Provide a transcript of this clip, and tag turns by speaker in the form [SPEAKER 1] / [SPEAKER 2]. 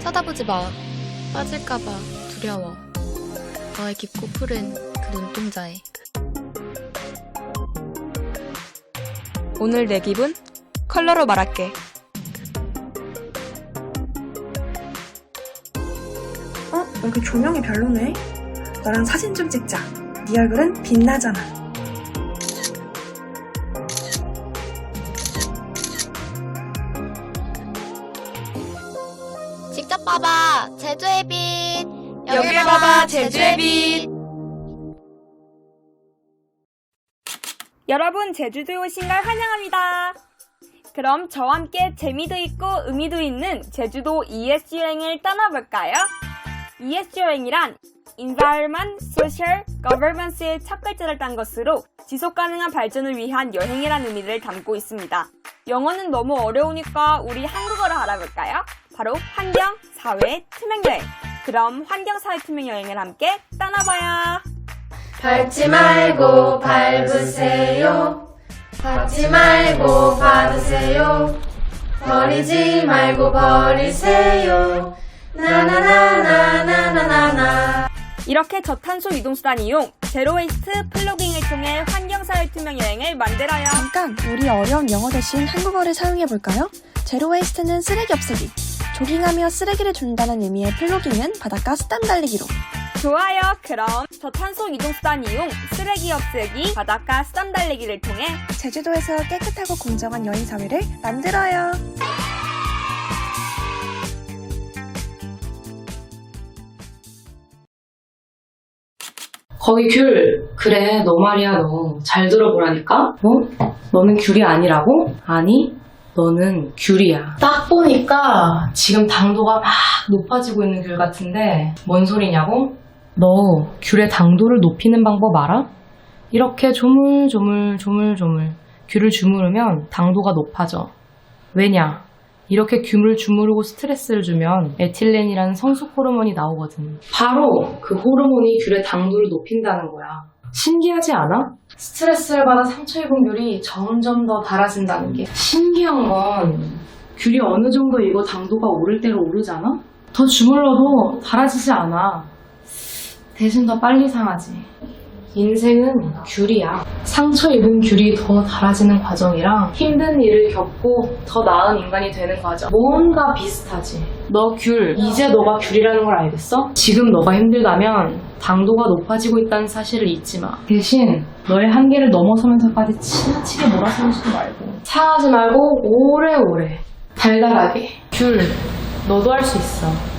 [SPEAKER 1] 쳐다보지 마. 빠질까봐 두려워. 너의 깊고 푸른 그 눈동자에.
[SPEAKER 2] 오늘 내 기분 컬러로 말할게.
[SPEAKER 3] 어? 여기 조명이 별로네. 너랑 사진 좀 찍자. 네 얼굴은 빛나잖아.
[SPEAKER 1] 직접 봐봐. 제주의 빛.
[SPEAKER 2] 여길 봐봐, 제주의 빛. 여러분 제주도에 오신 걸 환영합니다. 그럼 저와 함께 재미도 있고 의미도 있는 제주도 ES 여행을 떠나볼까요? ES 여행이란 Environment, Social, Governance의 첫 글자를 딴 것으로 지속 가능한 발전을 위한 여행이란 의미를 담고 있습니다. 영어는 너무 어려우니까 우리 한국어로 알아볼까요? 바로 환경, 사회, 투명 여행. 그럼 환경, 사회, 투명 여행을 함께 떠나봐요.
[SPEAKER 4] 밟지 말고 밟으세요. 받지 말고 받으세요. 버리지 말고 버리세요. 나나나나나나나나.
[SPEAKER 2] 이렇게 저탄소 이동수단 이용, 제로웨이스트 플로깅을 통해 환경사회 투명 여행을 만들어요.
[SPEAKER 5] 잠깐, 우리 어려운 영어 대신 한국어를 사용해 볼까요? 제로 웨이스트는 쓰레기 없애기. 조깅하며 쓰레기를 준다는 의미의 플로깅은 바닷가 수담 달리기로.
[SPEAKER 2] 좋아요. 그럼 저탄소 이동수단 이용, 쓰레기 없애기, 바닷가 수담 달리기를 통해
[SPEAKER 5] 제주도에서 깨끗하고 공정한 여행 사회를 만들어요.
[SPEAKER 6] 거기 귤. 그래, 너 말이야, 너. 잘 들어보라니까? 뭐? 너는 귤이 아니라고? 아니, 너는 귤이야. 딱 보니까 지금 당도가 막 높아지고 있는 귤 같은데, 뭔 소리냐고? 너 귤의 당도를 높이는 방법 알아? 이렇게 조물조물 조물조물 귤을 주무르면 당도가 높아져. 왜냐? 이렇게 균을 주무르고 스트레스를 주면 에틸렌이라는 성숙 호르몬이 나오거든. 바로 그 호르몬이 귤의 당도를 높인다는 거야. 신기하지 않아? 스트레스를 받아 상처 입은 귤이 점점 더 달아진다는 게 신기한 건 귤이 어느 정도 이거 당도가 오를 대로 오르잖아? 더 주물러도 달아지지 않아. 대신 더 빨리 상하지. 인생은 귤이야. 상처 입은 귤이 더 달아지는 과정이랑 힘든 일을 겪고 더 나은 인간이 되는 과정. 뭔가 비슷하지. 너 귤, 이제 너가 귤이라는 걸 알겠어? 지금 너가 힘들다면 당도가 높아지고 있다는 사실을 잊지 마. 대신 너의 한계를 넘어서면서까지 지나치게 몰아세우지도 말고 상하지 말고 오래오래 달달하게 귤, 너도 할 수 있어.